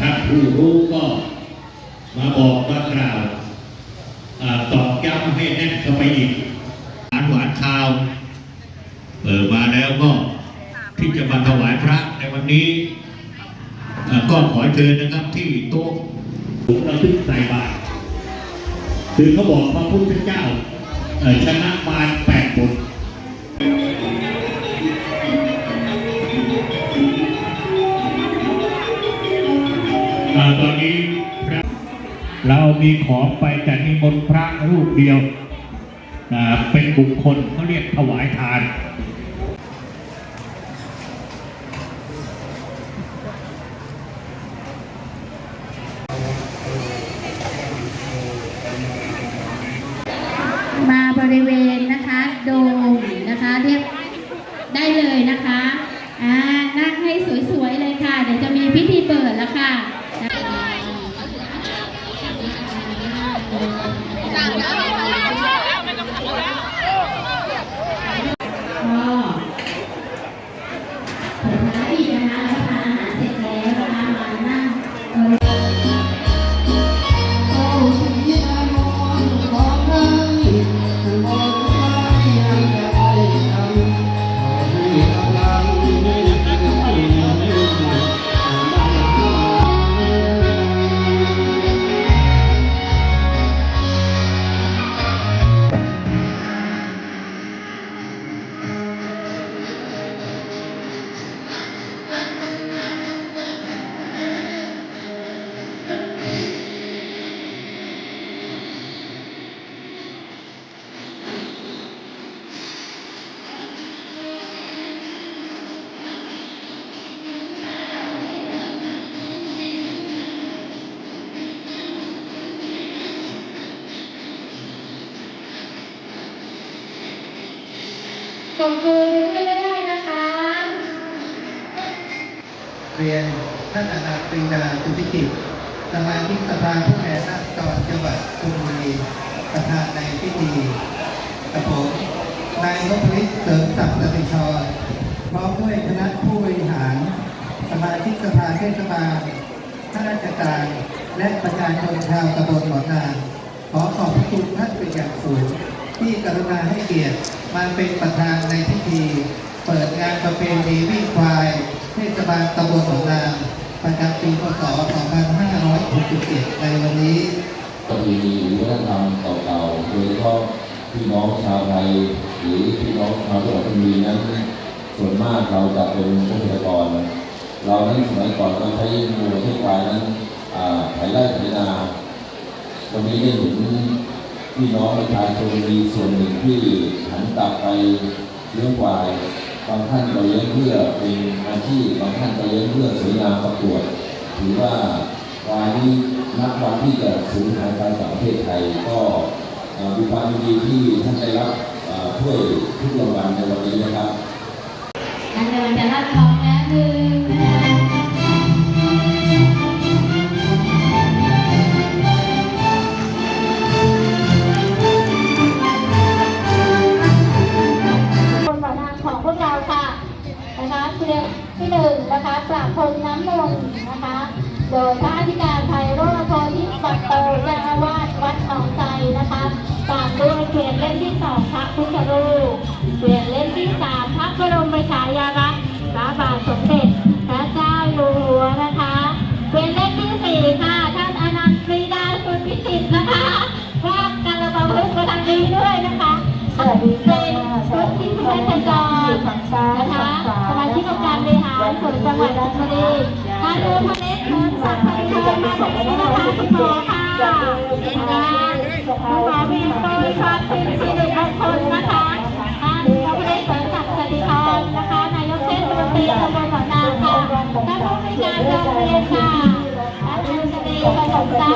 ท่านผู้รู้ก็มาบอกมากล่าวอ่าตอกย้ำให้แน่นเข้าไปอีกหวานหวานคาวเปิดมาแล้วก็ที่จะมาถวายพระในวันนี้ก็ขอเชิญนะครับที่โต๊ะเราทึกใส่บาตรคือเขาบอกพระพุทธเจ้าชนะมารแปดบท ตอนนี้เรามีของไปแต่นิมนต์พระรูปเดียว เป็นบุคคลเขาเรียกถวายทานมาบริเวณ ขอบคุณไม่ได้นะคะเรียนท่านอนาปรีดาสุธิกิจสมาชิกสภาผู้แทนราษฎรจังหวัดชลบุรีประธานในพิธีกับผมนายนพฤทธิ์เสริมศักดิ์สติชรพร้อมด้วยคณะผู้บริหาร สมาชิกสภาเทศบาลข้าราชการ และประชาชนชาวตำบลหมอนางขอขอบพระคุณท่านเป็นอย่างสูง ที่กรุณาให้เกียรติมาเป็นประธานในพิธี เปิดงานประเพณีวิ่งควายเทศบาลตำบลหนองนางประจำปีพศ 2567 ในวันนี้ประเพณีหรือวัฒนธรรมเก่าๆโดยเฉพาะพี่น้องชาวไทยหรือพี่น้องชาวจังหวัดชลบุรีนั้นส่วนมากเราจะเป็นเกษตรกร เรานั้นสมัยก่อนเราใช้งูใช้ควายนั้นอ่าไถไร่ไถนาวันนี้ได้เห็น พี่น้องประชาชนมีส่วนหนึ่งที่หันกลับไปเลี้ยงควายบางท่านก็เลี้ยงเพื่อเป็นอาชีพบางท่านก็เลี้ยงเพื่อสวยงามประกวดถือว่าควายนี้นับวันที่จะสูญหายไปจากประเทศไทยก็มีความยินดีที่ท่านได้รับถ้วยทุกรางวัลในวันนี้นะครับอันเดินจะรับทองนึ่ง คะประพรมน้ำนมนะคะ โดยพระอธิการไพโรจน์โพธิปัตโตเจ้าอาวาสวัดหนองไทรนะคะตามด้วยเขียนเล่มที่สองพระพุทธรูปเขียนเล่มที่สาม งหวัดชบุรีท่าดูพระเล็กคุณศักดิ์พันธ์เชิญมาจากนี้นะคะคุณหมอค่ะนะคะคุณหมอมีโปรยชาติสิริมงคลนะคะท่านพระพเสริมศักดิ์สติธรนะคะ นายกเทศมนตรีตำบลหนองนาค่ะท่านผู้บริการโรงเรียนค่ะอานการย์ค่ะผู้บริการโรงเรียนต้องมีวิทยาคมนะคะมีขบ